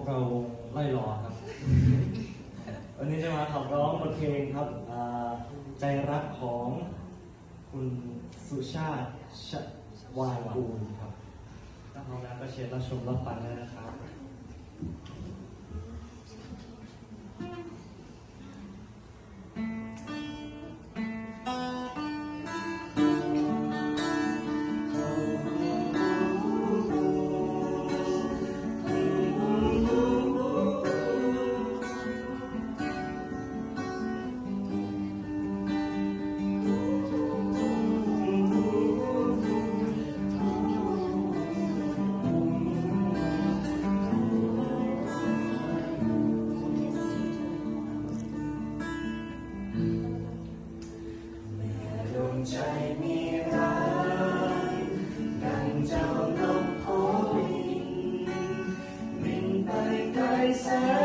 วกเราวงไล่รอครับ วันนี้จะมาขับร้องบทเพลงครับอ่าใจรักของคุณสุชาติชวายกูลครับถ้าพร้อมแล้วก็เชิญรับชมรับฟังได้นะครับ เ